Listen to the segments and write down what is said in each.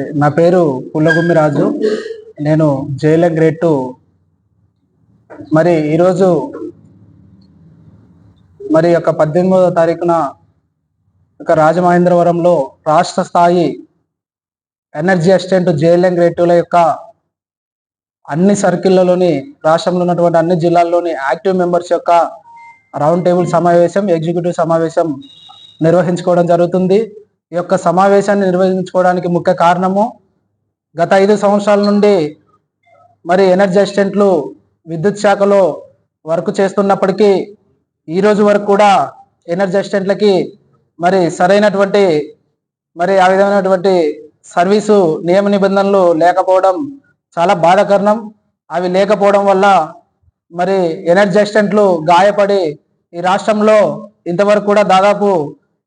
అండి నా పేరు పుల్లగుమ్మి రాజు. నేను జేఎల్ఎం గ్రేడ్ టూ. మరి ఈరోజు మరి యొక్క పద్దెనిమిదవ తారీఖున ఒక రాజమహేంద్రవరంలో రాష్ట్ర స్థాయి ఎనర్జీ అసిస్టెంట్ జేఎల్ఎం గ్రేడ్ టూల యొక్క అన్ని సర్కిళ్ళలోని రాష్ట్రంలో ఉన్నటువంటి అన్ని జిల్లాల్లోని యాక్టివ్ మెంబర్స్ యొక్క రౌండ్ టేబుల్ సమావేశం ఎగ్జిక్యూటివ్ సమావేశం నిర్వహించుకోవడం జరుగుతుంది. ఈ యొక్క సమావేశాన్ని నిర్వహించుకోవడానికి ముఖ్య కారణము గత ఐదు సంవత్సరాల నుండి మరి ఎనర్జీ అసిస్టెంట్లు విద్యుత్ శాఖలో వర్క్ చేస్తున్నప్పటికీ ఈరోజు వరకు కూడా ఎనర్జీ అసిస్టెంట్లకి మరి సరైనటువంటి మరి ఆ విధమైనటువంటి సర్వీసు నియమ నిబంధనలు లేకపోవడం చాలా బాధాకరణం. అవి లేకపోవడం వల్ల మరి ఎనర్జీ అసిస్టెంట్లు గాయపడి ఈ రాష్ట్రంలో ఇంతవరకు కూడా దాదాపు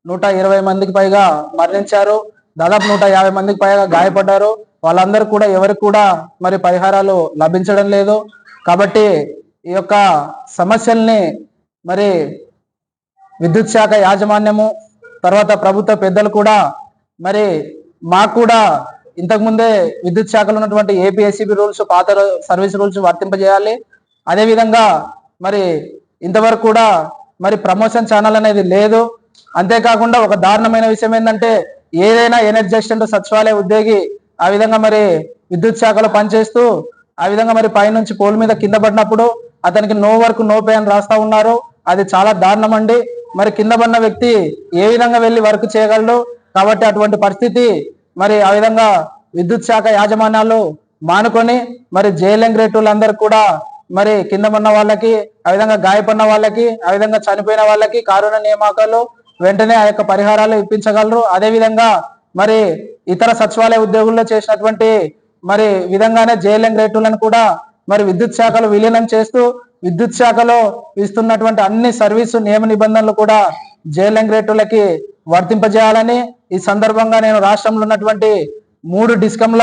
నూట ఇరవై మందికి పైగా మరణించారు. దాదాపు నూట యాభై మందికి పైగా గాయపడ్డారు. వాళ్ళందరూ కూడా ఎవరికి కూడా మరి పరిహారాలు లభించడం లేదు. కాబట్టి ఈ యొక్క సమస్యల్ని మరి విద్యుత్ శాఖ యాజమాన్యము తర్వాత ప్రభుత్వ పెద్దలు కూడా మరి మాకు కూడా ఇంతకుముందే విద్యుత్ శాఖలో ఉన్నటువంటి ఏపీఎస్సిబి రూల్స్ పాత సర్వీస్ రూల్స్ వర్తింపజేయాలి. అదేవిధంగా మరి ఇంతవరకు కూడా మరి ప్రమోషన్ ఛానల్ అనేది లేదు. అంతేకాకుండా ఒక దారుణమైన విషయం ఏంటంటే ఏదైనా ఎనర్జీ అసిస్టెంట్ సచివాలయ ఉద్యోగి ఆ విధంగా మరి విద్యుత్ శాఖలో పనిచేస్తూ ఆ విధంగా మరి పైనుంచి పోల్ మీద కింద పడినప్పుడు అతనికి నో వర్క్ నో పే అని రాస్తా ఉన్నారు. అది చాలా దారుణం అండి మరి కింద పడిన వ్యక్తి ఏ విధంగా వెళ్ళి వర్క్ చేయగలడు? కాబట్టి అటువంటి పరిస్థితి మరి ఆ విధంగా విద్యుత్ శాఖ యాజమాన్యాలు మానుకొని మరి జైలం గ్రేడ్ వాళ్ళందరూ కూడా మరి కింద పడిన వాళ్ళకి ఆ విధంగా గాయపడిన వాళ్ళకి ఆ విధంగా చనిపోయిన వాళ్ళకి కారుణ నియామకాలు వెంటనే ఆ యొక్క పరిహారాలు ఇప్పించగలరు. అదేవిధంగా మరి ఇతర సచివాలయ ఉద్యోగుల్లో చేసినటువంటి మరి విధంగానే జేఎల్ఎం గ్రేటులను కూడా మరి విద్యుత్ శాఖలో విలీనం చేస్తూ విద్యుత్ శాఖలో ఇస్తున్నటువంటి అన్ని సర్వీసు నియమ నిబంధనలు కూడా జేఎల్ఎం గ్రేటులకి వర్తింపజేయాలని ఈ సందర్భంగా నేను రాష్ట్రంలో ఉన్నటువంటి మూడు డిస్కంల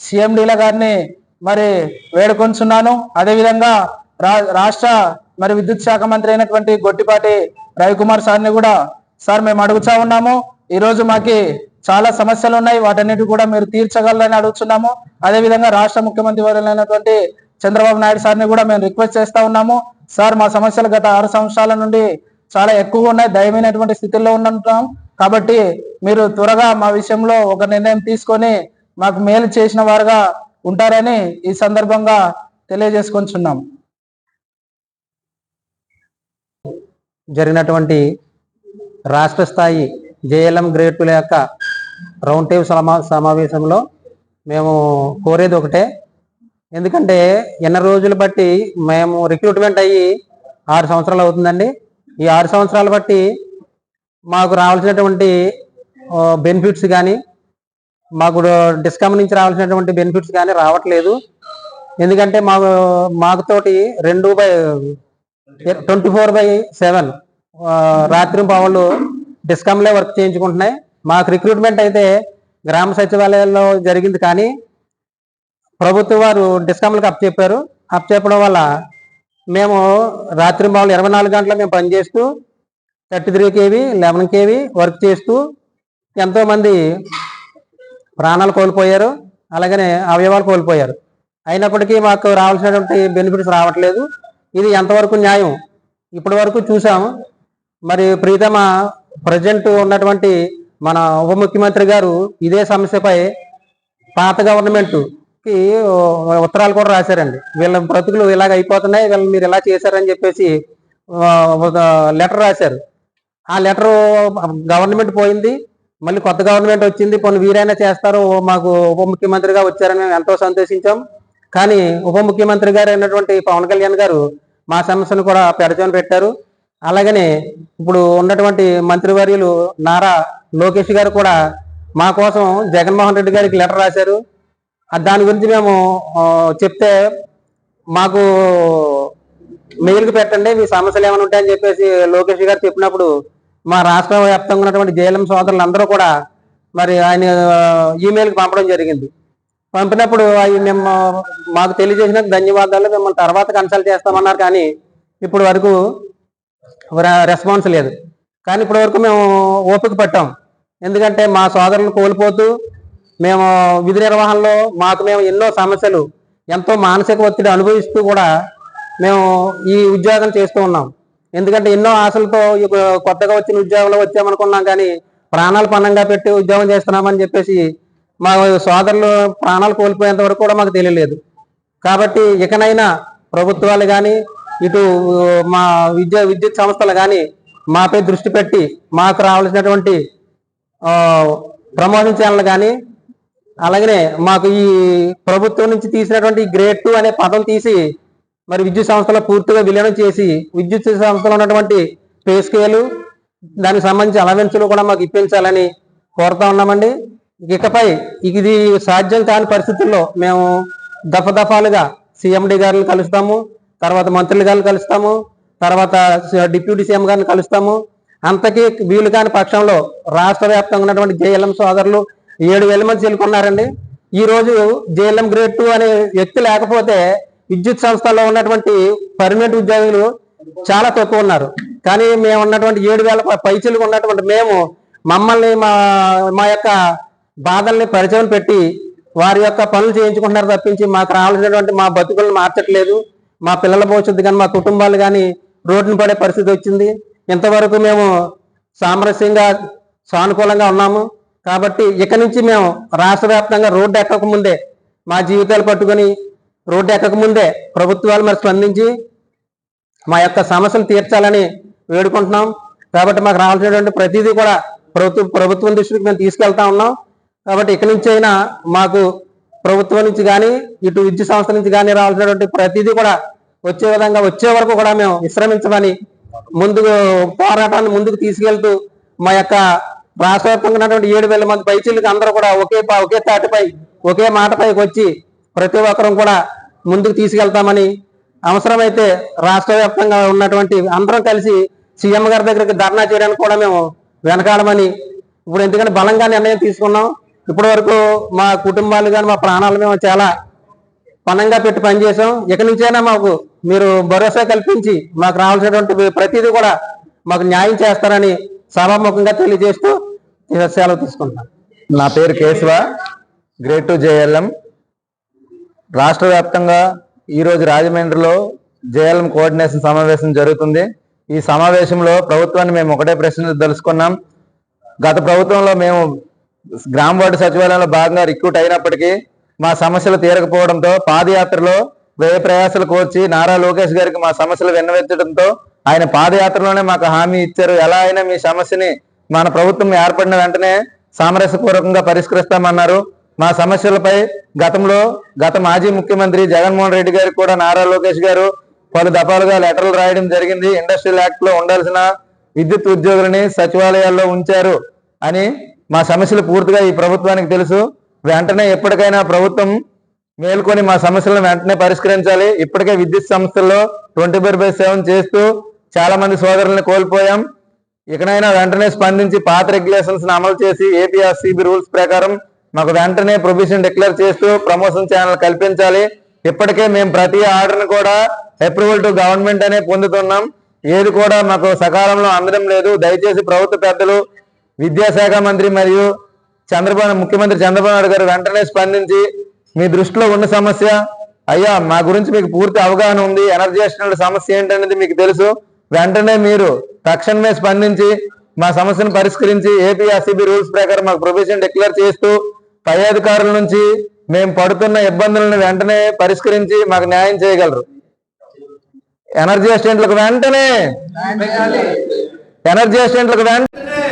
సీఎండీల గారిని మరి వేడుకొంచున్నాను. అదేవిధంగా రా రాష్ట్ర మరి విద్యుత్ శాఖ మంత్రి అయినటువంటి గొట్టిపాటి రవికుమార్ సార్ని కూడా సార్ మేము అడుగుతా ఉన్నాము. ఈరోజు మాకి చాలా సమస్యలు ఉన్నాయి. వాటన్నిటి కూడా మీరు తీర్చగలరని అడుగుతున్నాము. అదేవిధంగా రాష్ట్ర ముఖ్యమంత్రి వర్యులైనటువంటి చంద్రబాబు నాయుడు సార్ని కూడా మేము రిక్వెస్ట్ చేస్తా ఉన్నాము. సార్ మా సమస్యలు గత ఆరు సంవత్సరాల నుండి చాలా ఎక్కువగా ఉన్నాయి. దయమైనటువంటి స్థితిలో ఉంటున్నాం. కాబట్టి మీరు త్వరగా మా విషయంలో ఒక నిర్ణయం తీసుకొని మాకు మేలు చేసిన వారుగా ఉంటారని ఈ సందర్భంగా తెలియజేసుకొంచున్నాం. జరిగినటువంటి రాష్ట్ర స్థాయి జేఎల్ఎం గ్రేటుల యొక్క రౌండ్ టేబుల్ సమా సమావేశంలో మేము కోరేది ఒకటే. ఎందుకంటే ఎన్ని రోజులు బట్టి మేము రిక్రూట్మెంట్ అయ్యి ఆరు సంవత్సరాలు అవుతుందండి. ఈ ఆరు సంవత్సరాలు బట్టి మాకు రావాల్సినటువంటి బెనిఫిట్స్ కానీ మాకు డిస్కమ్ నుంచి రావాల్సినటువంటి బెనిఫిట్స్ కానీ రావట్లేదు. ఎందుకంటే మాకు మాకు తోటి రెండు by twenty four by seven రాత్రి పావులు డిస్కమ్లే వర్క్ చేయించుకుంటున్నాయి. మాకు రిక్రూట్మెంట్ అయితే గ్రామ సచివాలయాల్లో జరిగింది కానీ ప్రభుత్వం వారు డిస్కమ్లకు అప్ చెప్పారు. అప్ చెప్పడం వల్ల మేము రాత్రి పావులు ఇరవై నాలుగు గంటలు మేము పనిచేస్తూ thirty three KV eleven KV work చేస్తూ ఎంతోమంది ప్రాణాలు కోల్పోయారు. అలాగనే అవయవాలు కోల్పోయారు. అయినప్పటికీ మాకు రావాల్సినటువంటి బెనిఫిట్స్ రావట్లేదు. ఇది ఎంతవరకు న్యాయం? ఇప్పటి వరకు చూసాము. మరి ప్రీతమ ప్రజెంట్ ఉన్నటువంటి మన ఉప ముఖ్యమంత్రి గారు ఇదే సమస్యపై పాత గవర్నమెంట్కి ఉత్తరాలు కూడా రాశారండి. వీళ్ళ బ్రతుకులు ఇలాగ అయిపోతున్నాయి వీళ్ళని మీరు ఇలా చేశారని చెప్పేసి లెటర్ రాశారు. ఆ లెటర్ గవర్నమెంట్ పోయింది మళ్ళీ కొత్త గవర్నమెంట్ వచ్చింది కొన్ని వీరైనా చేస్తారు మాకు ఉప ముఖ్యమంత్రిగా వచ్చారని మేము ఎంతో సంతోషించాం. కానీ ఉప ముఖ్యమంత్రి గారు అయినటువంటి పవన్ కళ్యాణ్ గారు మా సమస్యను కూడా పెడచని పెట్టారు. అలాగనే ఇప్పుడు ఉన్నటువంటి మంత్రివర్యులు నారా లోకేష్ గారు కూడా మా కోసం జగన్మోహన్ రెడ్డి గారికి లెటర్ రాశారు. దాని గురించి మేము చెప్తే మాకు మెయిల్కి పెట్టండి మీ సమస్యలు ఏమైనా ఉంటాయని చెప్పేసి లోకేష్ గారు చెప్పినప్పుడు మా రాష్ట్ర వ్యాప్తంగా ఉన్నటువంటి జేఎల్ఎం సోదరులు అందరూ కూడా మరి ఆయన ఈమెయిల్కి పంపడం జరిగింది. పంపినప్పుడు అవి మేము మాకు తెలియజేసిన ధన్యవాదాలు. మిమ్మల్ని తర్వాత కన్సల్ట్ చేస్తామన్నారు కానీ ఇప్పుడు వరకు రెస్పాన్స్ లేదు. కానీ ఇప్పటి వరకు మేము ఓపిక పట్టాం. ఎందుకంటే మా సోదరులను కోల్పోతూ మేము విధి నిర్వహణలో మాకు మేము ఎన్నో సమస్యలు ఎంతో మానసిక ఒత్తిడి అనుభవిస్తూ కూడా మేము ఈ ఉద్యోగం చేస్తూ ఉన్నాం. ఎందుకంటే ఎన్నో ఆశలతో కొత్తగా వచ్చిన ఉద్యోగంలో వచ్చామనుకున్నాం కానీ ప్రాణాలు పన్నంగా పెట్టి ఉద్యోగం చేస్తున్నామని చెప్పేసి మా సోదరులు ప్రాణాలు కోల్పోయేంత వరకు కూడా మాకు తెలియలేదు. కాబట్టి ఇకనైనా ప్రభుత్వాలు కానీ ఇటు మా విద్యా విద్యుత్ సంస్థలు కానీ మాపై దృష్టి పెట్టి మాకు రావాల్సినటువంటి ప్రమోషన్ ఛానల్ కానీ అలాగనే మాకు ఈ ప్రభుత్వం నుంచి తీసినటువంటి గ్రేడ్ టూ అనే పదం తీసి మరి విద్యుత్ సంస్థలో పూర్తిగా విలీనం చేసి విద్యుత్ సంస్థలో ఉన్నటువంటి పే స్కేలు దానికి సంబంధించి అలవెన్సులు కూడా మాకు ఇప్పించాలని కోరుతా ఉన్నామండి. ఇకపై ఇది సాధ్యం కాని పరిస్థితుల్లో మేము దఫ దఫాలుగా సిఎండి గారిని కలుస్తాము. తర్వాత మంత్రులు గారిని కలుస్తాము తర్వాత డిప్యూటీ సీఎం గారిని కలుస్తాము. అంతకీ వీలు కాని పక్షంలో రాష్ట్ర వ్యాప్తంగా ఉన్నటువంటి జేఎల్ఎం సోదరులు ఏడు వేల మంది చేరుకున్నారండి. ఈ రోజు జేఎల్ఎం గ్రేడ్ టూ అనే వ్యక్తి లేకపోతే విద్యుత్ సంస్థల్లో ఉన్నటువంటి పర్మనెంట్ ఉద్యోగులు చాలా తక్కువ ఉన్నారు. కానీ మేము ఉన్నటువంటి ఏడు వేల పైచీలకు ఉన్నటువంటి మేము మమ్మల్ని మా మా యొక్క బాధల్ని పరిచయం పెట్టి వారి యొక్క పనులు చేయించుకుంటున్నారు తప్పించి మాకు రావాల్సినటువంటి మా బతుకులను మార్చట్లేదు. మా పిల్లల భవిష్యత్తు కానీ మా కుటుంబాలు కానీ రోడ్డును పడే పరిస్థితి వచ్చింది. ఇంతవరకు మేము సామరస్యంగా సానుకూలంగా ఉన్నాము. కాబట్టి ఇక నుంచి మేము రాష్ట్ర వ్యాప్తంగా రోడ్డు ఎక్కక ముందే మా జీవితాలు పట్టుకొని రోడ్డు ఎక్కక ముందే ప్రభుత్వాలు మరి స్పందించి మా యొక్క సమస్యలు తీర్చాలని వేడుకుంటున్నాం. కాబట్టి మాకు రావాల్సినటువంటి ప్రతిదీ కూడా ప్రభుత్వం ప్రభుత్వం దృష్టికి మేము తీసుకెళ్తా ఉన్నాం. కాబట్టి ఇక్కడి నుంచి అయినా మాకు ప్రభుత్వం నుంచి కానీ ఇటు విద్యుత్ సంస్థ నుంచి కానీ రావాల్సినటువంటి ప్రతిదీ కూడా వచ్చే విధంగా వచ్చే వరకు కూడా మేము విశ్రమించమని ముందుకు పోరాటాన్ని ముందుకు తీసుకెళ్తూ మా యొక్క రాష్ట్ర వ్యాప్తంగా ఉన్నటువంటి ఏడు వేల మంది పైచీలకు అందరూ కూడా ఒకే పా- ఒకే తాటిపై ఒకే మాటపైకి వచ్చి ప్రతి ఒక్కరం కూడా ముందుకు తీసుకెళ్తామని అవసరమైతే రాష్ట్ర వ్యాప్తంగా ఉన్నటువంటి అందరం కలిసి సీఎం గారి దగ్గరికి ధర్నా చేయడానికి కూడా మేము వెనకాడమని ఇప్పుడు ఎందుకంటే బలంగా నిర్ణయం తీసుకున్నాం. ఇప్పటి వరకు మా కుటుంబాలు కానీ మా ప్రాణాలు మేము చాలా పనంగా పెట్టి పనిచేసాం ఇక నుంచైనా మాకు మీరు భరోసా కల్పించి మాకు రావాల్సినటువంటి ప్రతిదీ కూడా మాకు న్యాయం చేస్తారని సభాముఖంగా తెలియజేస్తూ సెలవు తీసుకుంటాను నా పేరు కేశవ గ్రేట్ టు జేఎల్ఎం. రాష్ట్ర వ్యాప్తంగా ఈరోజు రాజమండ్రిలో జేఎల్ఎం కోఆర్డినేషన్ సమావేశం జరుగుతుంది. ఈ సమావేశంలో ప్రభుత్వాన్ని మేము ఒకటే ప్రశ్న తెలుసుకున్నాం. గత ప్రభుత్వంలో మేము గ్రామ వార్డు సచివాలయంలో భాగంగా రిక్రూట్ అయినప్పటికీ మా సమస్యలు తీరకపోవడంతో పాదయాత్రలో వ్యయ ప్రయాసాలు కోర్చి నారా లోకేష్ గారికి మా సమస్యలు విన్నవెత్తడంతో ఆయన పాదయాత్రలోనే మాకు హామీ ఇచ్చారు. ఎలా అయినా మీ సమస్యని మన ప్రభుత్వం ఏర్పడిన వెంటనే సామరస్యపూర్వకంగా పరిష్కరిస్తామన్నారు. మా సమస్యలపై గతంలో గత మాజీ ముఖ్యమంత్రి జగన్మోహన్ రెడ్డి గారికి కూడా నారా లోకేష్ గారు పలు దఫాలుగా లెటర్లు రాయడం జరిగింది. ఇండస్ట్రియల్ యాక్ట్లో ఉండాల్సిన విద్యుత్ ఉద్యోగులని సచివాలయాల్లో ఉంచారు అని మా సమస్యలు పూర్తిగా ఈ ప్రభుత్వానికి తెలుసు. వెంటనే ఎప్పటికైనా ప్రభుత్వం మేల్కొని మా సమస్యలను వెంటనే పరిష్కరించాలి. ఇప్పటికే విద్యుత్ సంస్థల్లో ట్వంటీ ఫోర్ బై సెవెన్ చేస్తూ చాలా మంది సోదరులను కోల్పోయాం. ఇకనైనా వెంటనే స్పందించి పాత రెగ్యులేషన్స్ అమలు చేసి ఏపీఆర్సీబీ రూల్స్ ప్రకారం మాకు వెంటనే ప్రొవిజన్ డిక్లేర్ చేస్తూ ప్రమోషన్ ఛానల్ కల్పించాలి. ఇప్పటికే మేము ప్రతి ఆర్డర్ని కూడా అప్రూవల్ టు గవర్నమెంట్ అనే పొందుతున్నాం. ఏది కూడా మాకు సకాలంలో అందడం లేదు. దయచేసి ప్రభుత్వ పెద్దలు విద్యాశాఖ మంత్రి మరియు చంద్రబాబు ముఖ్యమంత్రి చంద్రబాబు నాయుడు గారు వెంటనే స్పందించి మీ దృష్టిలో ఉన్న సమస్య అయ్యా మా గురించి మీకు పూర్తి అవగాహన ఉంది ఎనర్జీ సమస్య ఏంటనేది మీకు తెలుసు. వెంటనే మీరు తక్షణమే స్పందించి మా సమస్యను పరిష్కరించి ఏపీఆర్సీబీ రూల్స్ ప్రకారం మాకు ప్రొవిజన్ డిక్లేర్ చేస్తూ పై అధికారుల నుంచి మేము పడుతున్న ఇబ్బందులను వెంటనే పరిష్కరించి మాకు న్యాయం చేయగలరు. ఎనర్జీ అసిస్టెంట్లకు వెంటనే ఎనర్జీ అసిస్టెంట్లకు వెంటనే